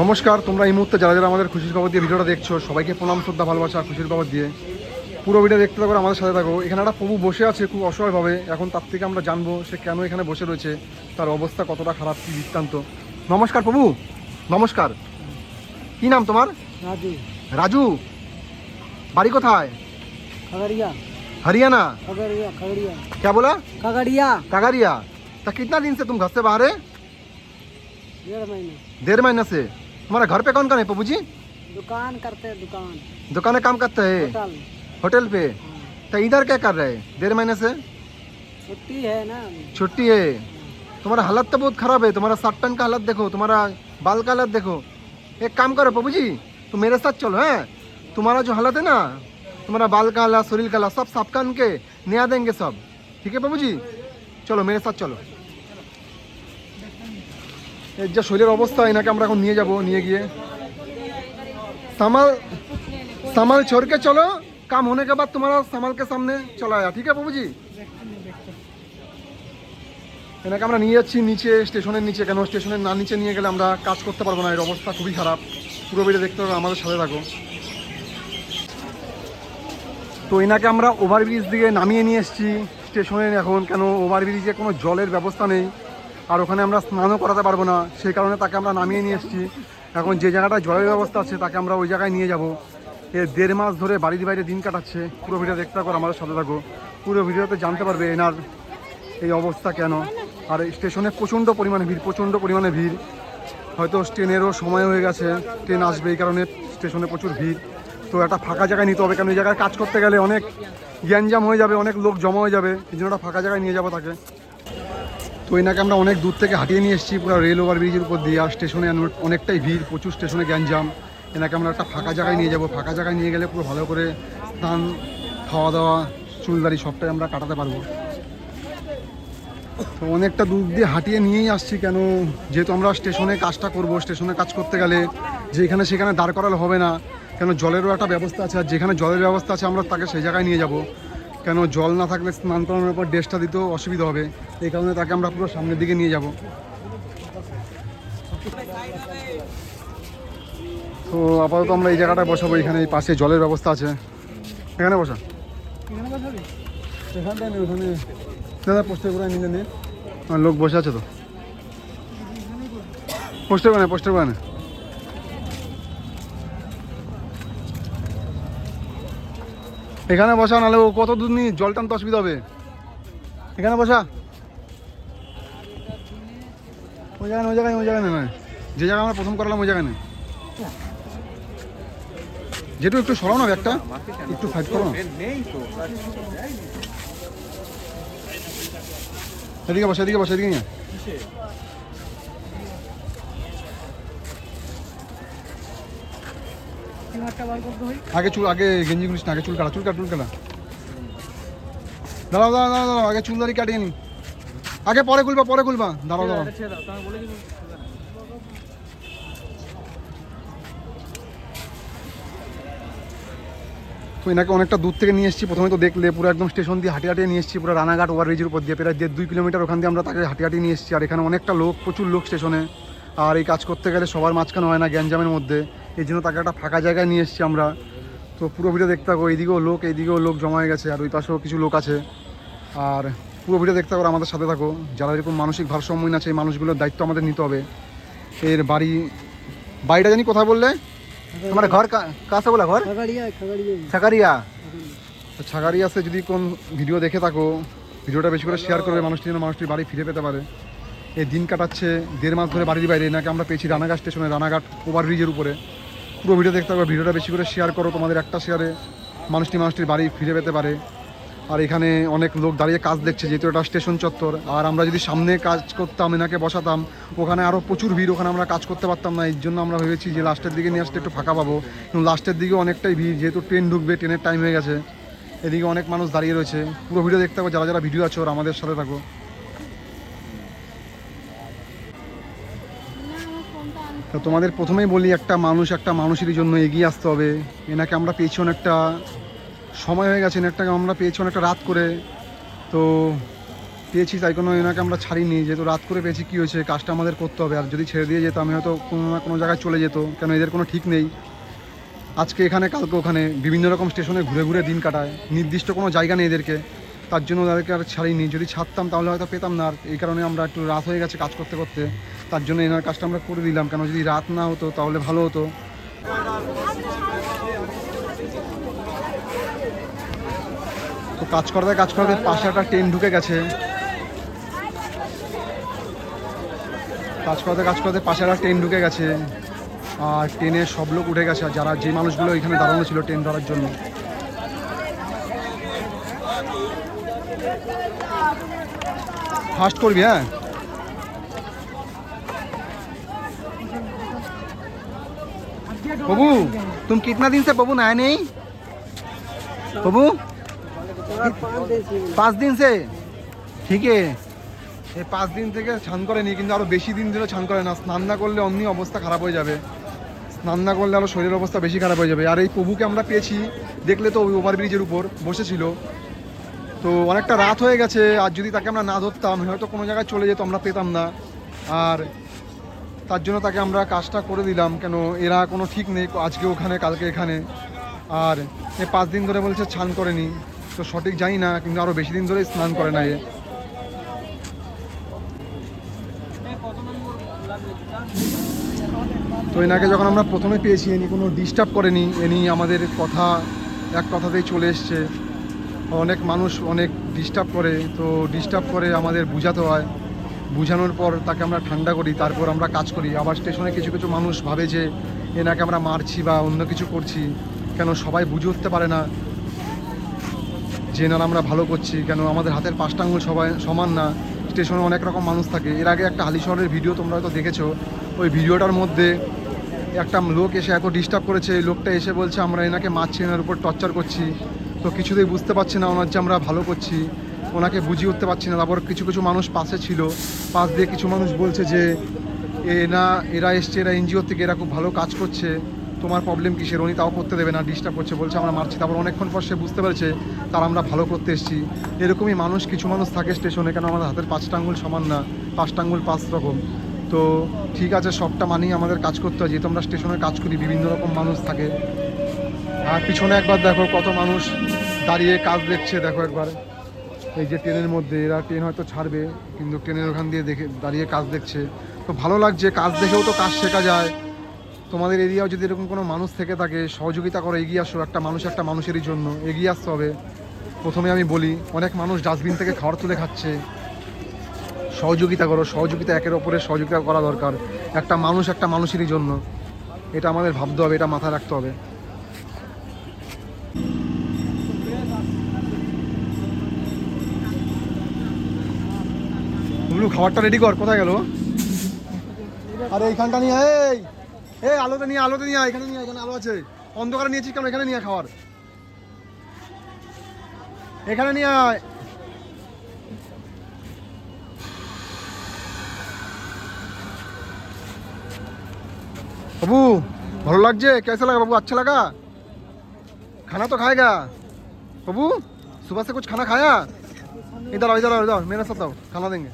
নমস্কার তোমরা এই মুহূর্তে যারা যারা আমাদের খুশির খবর দিয়ে ভিডিওটা দেখছো সবাইকে প্রণাম শ্রদ্ধা ভালোবাসা খুশির খবর দিয়ে পুরো ভিডিও দেখতে থাকো আর আমাদের সাথে থাকো এখানে একটা প্রভু বসে আছে খুব অসহায়ভাবে এখন তার থেকে আমরা জানবো সে কেন এখানে বসে রয়েছে তার অবস্থা কতটা খারাপ কি বৃত্তান্ত নমস্কার প্রভু নমস্কার কি নাম তোমার राजू রাজু বাড়ি কোথায় खगड़िया हरियाणा खगड़िया खगड़िया क्या बोला खगड़िया कागरिया तो कितना दिन से तुम घर से बाहर है डेढ़ महीने डेढ़ महीने से तुम्हारा घर पे कौन कौन है पप्पू जी दुकान करते हैं दुकान। दुकान काम करते है? होटल। होटल पे? हाँ। तो इधर क्या कर रहे हैं? डेढ़ महीने से? छुट्टी है ना। छुट्टी है। तुम्हारा हालत तो बहुत खराब है। तुम्हारा सात टन का हालत देखो तुम्हारा बाल का हालत देखो। एक काम करो पप्पू जी तुम मेरे साथ चलो है? तुम्हारा जो हालत है ना तुम्हारा बाल का हालत शरीर का हालत सब साफ़ कान के नया देंगे सब। ठीक है पप्पू जी चलो मेरे साथ चलो। এর যা শরীরের অবস্থা এনাকে আমরা এখন নিয়ে যাব নিয়ে গিয়ে सामान सामान छोड़ के चलो काम होने के बाद तुम्हारा सामान के सामने चला आया ठीक है बाबू जी এনাকে আমরা নিয়ে যাচ্ছি নিচে স্টেশনের নিচে কেন স্টেশনের না নিচে নিয়ে গেলে আমরা কাজ করতে পারবো না এর অবস্থা খুবই খারাপ পুরো বেড়ে দেখতে হবে আমাদের সাথে থাকো তো এনাকে আমরা ওভারব্রিজ দিকে নামিয়ে নিয়ে এসেছি স্টেশনে এখন কেন ওভারব্রিজে কোনো জলের ব্যবস্থা নেই আর ওখানে আমরা স্নানও করাতে পারব না। সেই কারণে তাকে আমরা নামিয়ে নিয়ে এসেছি। এখন যে জায়গাটায় জলের ব্যবস্থা আছে, তাকে আমরা ওই জায়গায় নিয়ে যাব। এ দেড় মাস ধরে বাড়ির বাইরে দিন কাটাচ্ছে। পুরো ভিডিও দেখতে থাকো আমাদের সাথে থাকো পুরো ভিডিওতে জানতে পারবে এনার এই অবস্থা কেন। আর স্টেশনে প্রচণ্ড পরিমাণে ভিড়, প্রচণ্ড পরিমাণে ভিড়। হয়তো ট্রেনেরও সময় হয়ে গেছে, ট্রেন আসবে, এই কারণে স্টেশনে প্রচুর ভিড়। তো একটা ফাঁকা জায়গায় নিতে হবে কারণ এই জায়গায় কাজ করতে গেলে অনেক গ্যাঞ্জাম হয়ে যাবে, অনেক লোক জমা হয়ে যাবে। এই জন্য একটা ফাঁকা জায়গায় নিয়ে যাব তাকে। তো এনাকে আমরা অনেক দূর থেকে হাঁটিয়ে নিয়ে এসেছি, পুরো রেল ওভার ব্রিজের উপর দিয়ে, আর স্টেশনে অনেক- অনেকটাই ভিড়, প্রচুর স্টেশনে গ্যাঞ্জাম। এনাকে আমরা একটা ফাঁকা জায়গায় নিয়ে যাব, ফাঁকা জায়গায় নিয়ে গেলে পুরো ভালো করে স্নান খাওয়া দাওয়া চুলদারি সবটাই আমরা কাটাতে পারব। তো অনেকটা দূর দিয়ে হাঁটিয়ে নিয়েই আসছি কেন, যেহেতু আমরা স্টেশনে কাজটা করব স্টেশনে কাজ করতে গেলে যেখানে সেখানে দাঁড় করালে হবে না, কেন জলেরও একটা ব্যবস্থা আছে, আর যেখানে জলের ব্যবস্থা আছে আমরা তাকে সেই জায়গায় নিয়ে যাব। কেন জল না থাকলে স্নান করানোর পর ড্রেসটা দিতেও অসুবিধা হবে। এই কারণে তাকে আমরা পুরো সামনের দিকে নিয়ে যাব। তো আপাতত আমরা এই জায়গাটায় বসাবো এখানে এই পাশে জলের ব্যবস্থা আছে। এখানে বসা। এখানটায় নেই ওখানে। দাদা পোস্টার করে নিলে নে। লোক বসে আছে তো। পোস্টার করে পোস্টার করে এখানে বসা, নাহলে ও কত দূর নিয়ে জল টানতে অসুবিধা হবে? এখানে বসা। ওই জায়গায় ওই জায়গায় ওই জায়গায় নয় যে জায়গায় আমরা প্রথম করালাম, ওই জায়গায় যেটু একটু সরাও না ব্যাগটা, একটু ফাইট করো এদিকে বসা, এদিকে বসে, এদিকে নিয়ে আগে চুল, আগে গেঞ্জি গুলিস না, আগে চুল কাটা চুল কাটা চুল কাটা। দাঁড়াও দাঁড়াও দাঁড়াও আগে চুল দাড়ি কাটিয়ে নি। আগে পরে খুলবা পরে খুলবা। দাঁড়াও দাঁড়াও। এনাকে অনেকটা দূর থেকে নিয়ে এসেছি। প্রথমে তো দেখলে পুরো একদম স্টেশন দিয়ে হাঁটি হাঁটিয়ে নিয়ে এসেছি, পুরো রানাঘাট ওভারব্রিজের উপর দিয়ে, প্রায় দেড় দুই কিলোমিটার ওখান দিয়ে আমরা তাকে হাঁটি হাঁটিয়ে নিয়ে এসেছি। আর এখানে অনেকটা লোক, প্রচুর লোক স্টেশনে। আর এই কাজ করতে গেলে সবার মাঝখানে হয় না গ্যাঞ্জামের মধ্যে। এই জন্য তাকে একটা ফাঁকা জায়গায় নিয়ে এসেছি আমরা। তো পুরো ভিডিও দেখতে থাকো এইদিকেও লোক এইদিকেও লোক জমা হয়ে গেছে আর ওই পাশেও কিছু লোক আছে। আর পুরো ভিডিও দেখতে পারো আমাদের সাথে থাকো। যারা এরকম মানসিক ভারসাম্যহীন আছে এই মানুষগুলোর দায়িত্ব আমাদের নিতে হবে। এর বাড়ি বাড়িটা জানি কোথায় বললে? আমার ঘর কাছে বলা ঘর? ছাগারিয়া ছাগারিয়াতে যদি কোন ভিডিও দেখে থাকো ভিডিওটা বেশি করে শেয়ার করবে মানুষটি যেন মানুষটি বাড়ি ফিরে পেতে পারে। এই দিন কাটাচ্ছে দেড় মাস ধরে বাড়ির বাইরে নাকি আমরা পেয়েছি রানাঘাট স্টেশনে রানাঘাট ওভারব্রিজের উপরে। পুরো ভিডিও দেখতে পারবে ভিডিওটা বেশি করে শেয়ার করো তোমাদের একটা শেয়ারে মানুষটি মানুষটির বাড়ি ফিরে পেতে পারে। আর এখানে অনেক লোক দাঁড়িয়ে কাজ দেখছে, যেহেতু এটা স্টেশন চত্বর। আর আমরা যদি সামনে কাজ করতাম, এনাকে বসাতাম, ওখানে আরও প্রচুর ভিড়, ওখানে আমরা কাজ করতে পারতাম না। এই জন্য আমরা ভেবেছি যে লাস্টের দিকে নিয়ে আসতে একটু ফাঁকা পাবো। কিন্তু লাস্টের দিকে অনেকটাই ভিড়, যেহেতু ট্রেন ঢুকবে ট্রেনের টাইম হয়ে গেছে। এদিকে অনেক মানুষ দাঁড়িয়ে রয়েছে। পুরো ভিডিও দেখতে থাকো, যারা যারা ভিডিও আছে আমাদের সাথে থাকো। তো তোমাদের প্রথমেই বলি, একটা মানুষ একটা মানুষের জন্য এগিয়ে আসতে হবে। এনাকে আমরা পেয়েছি অনেকটা সময় হয়ে গেছে, এনারটাকে আমরা পেয়েছি অনেকটা রাত করে, তো পেয়েছি তাই কোনো এনাকে আমরা ছাড়িনি। যেহেতু রাত করে পেয়েছি, কী হয়েছে? কাজটা আমাদের করতে হবে। আর যদি ছেড়ে দিয়ে যেতাম হয়তো কোনো না কোনো জায়গায় চলে যেত, কেন এদের কোনো ঠিক নেই। আজকে এখানে, কালকে ওখানে বিভিন্ন রকম স্টেশনে ঘুরে ঘুরে দিন কাটায়। নির্দিষ্ট কোনো জায়গা নেই এদেরকে, তার জন্য তাদেরকে আর ছাড়িনি। যদি ছাড়তাম, তাহলে হয়তো পেতাম না। আর এই কারণে আমরা একটু রাত হয়ে গেছে কাজ করতে করতে। তার জন্য এনার কাজটা আমরা করে দিলাম। কেন যদি রাত না হতো, তাহলে ভালো হতো। তো কাজ করতে কাজ করতে পাশে একটা ট্রেন ঢুকে গেছে। কাজ করতে কাজ করতে পাশে একটা ট্রেন ঢুকে গেছে। আর ট্রেনে সব লোক উঠে গেছে। আর যারা, যে মানুষগুলো এখানে দাঁড়ানো ছিল ট্রেন ধরার জন্য। ফাস্ট করবি হ্যাঁ? বাবু तुम कितना दिन से बाबू नहाए नहीं बाबू चार पाँच दिन से পাঁচ দিন সে ঠিক এই পাঁচ দিন থেকে স্নান করেনি কিন্তু আরো বেশি দিন ধরে স্নান করে না স্নান না করলে অমনি অবস্থা খারাপ হয়ে যাবে স্নান না করলে আরো শরীরের অবস্থা বেশি খারাপ হয়ে যাবে আর এই প্রভুকে আমরা পেয়েছি দেখলে তো ওই ওভারব্রিজের উপর বসেছিল তো অনেকটা রাত হয়ে গেছে আর যদি তাকে আমরা না ধরতাম হয়তো কোনো জায়গায় চলে যেত আমরা পেতাম না আর তার জন্য তাকে আমরা কাজটা করে দিলাম, কেন এরা কোনো ঠিক নেই, আজকে ওখানে, কালকে এখানে। আর এ পাঁচ দিন ধরে বলছে স্নান করেনি, তো সঠিক জানি না, কিন্তু আরও বেশি দিন ধরেই স্নান করে না এ। তো এনাকে যখন আমরা প্রথমে পেয়েছি, এনি কোনো ডিস্টার্ব করেনি, এনি আমাদের কথা, এক কথাতেই চলে এসছে। অনেক মানুষ অনেক ডিস্টার্ব করে, তো ডিস্টার্ব করে আমাদের বুঝাতে হয়। বুঝানোর পর তাকে আমরা ঠান্ডা করি, তারপর আমরা কাজ করি। আবার স্টেশনে কিছু কিছু মানুষ ভাবে যে এনাকে আমরা মারছি বা অন্য কিছু করছি, কেন সবাই বুঝে উঠতে পারে না। যে এনারা আমরা ভালো করছি, কেন আমাদের হাতের পাঁচটা সবাই সমান না। স্টেশনে অনেক রকম মানুষ থাকে। এর আগে একটা হালিশহরের ভিডিও তোমরা হয়তো দেখেছ। ওই ভিডিওটার মধ্যে একটা লোক এসে এত ডিস্টার্ব করেছে, এই লোকটা এসে বলছে, আমরা এনাকে মারছি, এনার উপর টর্চার করছি। তো কিছুতেই বুঝতে পারছি না ওনার যে আমরা ভালো করছি। ওনাকে বুঝিয়ে উঠতে পারছি না। তারপর কিছু কিছু মানুষ পাশে ছিল। পাশ দিয়ে কিছু মানুষ বলছে যে, এ না, এরা এসছে, এরা এনজিও থেকে, এরা খুব ভালো কাজ করছে। তোমার প্রবলেম কিসের? উনি তাও করতে দেবে না ডিস্টার্ব করছে। বলছে, আমরা মারছি। তারপর অনেকক্ষণ পর সে বুঝতে পেরেছে, তার আমরা ভালো করতে এসেছি। এরকমই মানুষ, কিছু মানুষ থাকে স্টেশনে কেন আমাদের হাতের পাঁচটা আঙ্গুল সমান না? পাঁচটা আঙ্গুল পাঁচ রকম। তো ঠিক আছে, সবটা মানেই আমাদের কাজ করতে হয়। যেহেতু আমরা স্টেশনে কাজ করি, বিভিন্ন রকম মানুষ থাকে। আর পিছনে একবার দেখো কত মানুষ দাঁড়িয়ে কাজ দেখছে, দেখো একবার। এই যে ট্রেনের মধ্যে, এরা ট্রেন হয়তো ছাড়বে, কিন্তু ট্রেনের ওখান দিয়ে দেখে, দাঁড়িয়ে কাজ দেখছে। তো ভালো লাগছে, কাজ দেখেও তো কাজ শেখা যায়। তোমাদের এরিয়াও যদি এরকম কোনো মানুষ থেকে থাকে, সহযোগিতা করো, এগিয়ে আসো, একটা মানুষ একটা মানুষেরই জন্য, এগিয়ে আসতে হবে। প্রথমে আমি বলি, অনেক মানুষ ডাস্টবিন থেকে খাবার তুলে খাচ্ছে। সহযোগিতা করো, সহযোগিতা একের ওপরে সহযোগিতা করা দরকার। একটা মানুষ একটা মানুষেরই জন্য। এটা আমাদের ভাবতে হবে, এটা মাথায় রাখতে হবে। বুবলু খাবারটা রেডি কর কোথায় গেল আরে এইখানটা নিয়ে আয়, এই এই আলোতে নিয়ে আলোতে নিয়ে আয়, এখানে নিয়ে আয়, এখানে আলো আছে অন্ধকারে নিয়েছিস কেন এখানে নিয়ে আয় খাবার এখানে নিয়ে আয় बाबू ভালো লাগছে कैसा लगा बाबू अच्छा लगा खाना तो खाएगा बाबू सुबह से कुछ खाना खाया इधर आओ इधर आओ इधर आओ, मेरे साथ आओ खाना देंगे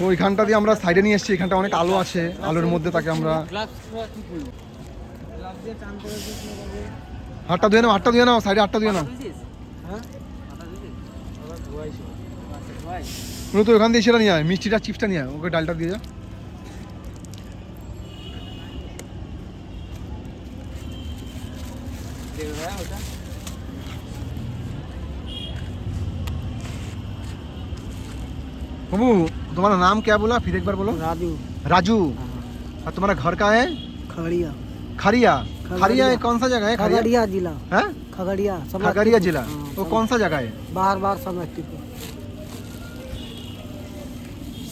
তো ওইখানটা দিয়ে আমরা সাইডে নিয়ে এসেছি, এখানটা অনেক আলো আছে, আলোর মধ্যে তাকে আমরা হাতটা ধুয়ে নাও, হাতটা ধুয়ে নাও সাইডে হাতটা ধুয়ে নাও। হ্যাঁ তো ওখান দিয়ে সেটা নিয়ে আয়, মিষ্টিটা, চিপসটা নিয়ে আয়, ওকে ডালটা দিয়ে যা। बाबू तुम्हारा नाम क्या बोला फिर एक बार बोलो राजू राजू और तुम्हारा घर का है खगड़िया खरिया खगड़िया। खरिया ये कौन सा जगह है खरिया खगड़िया जिला है खगड़िया खगड़िया जिला हाँ, वो कौन सा जगह है बाहर बाहर समस्तीपुर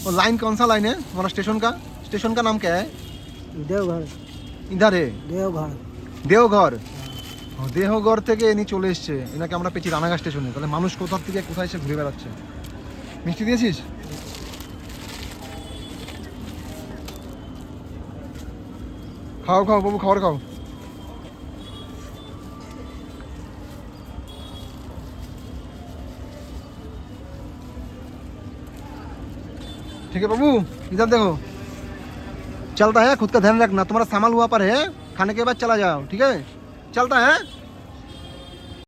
वो लाइन कौन सा लाइन है हमारा स्टेशन का स्टेशन का नाम क्या है देवघर इधर है देवघर দেওঘর ও, দেহঘর থেকে ইনি চলে এসছে এনাকে আমরা পেয়েছি রানাঘাট স্টেশনে তাহলে মানুষ কোথা থেকে কোথায় এসে ঘুরে বেড়াচ্ছে মিষ্টি দিয়েছিস खाओ खाओ বাবু ठीक है बाबू, इधर देखो। चलता है, खुद का ध्यान रखना। तुम्हारा सामान हुआ पर है, खाने के बाद चला जाओ, ठीक है? चलता है।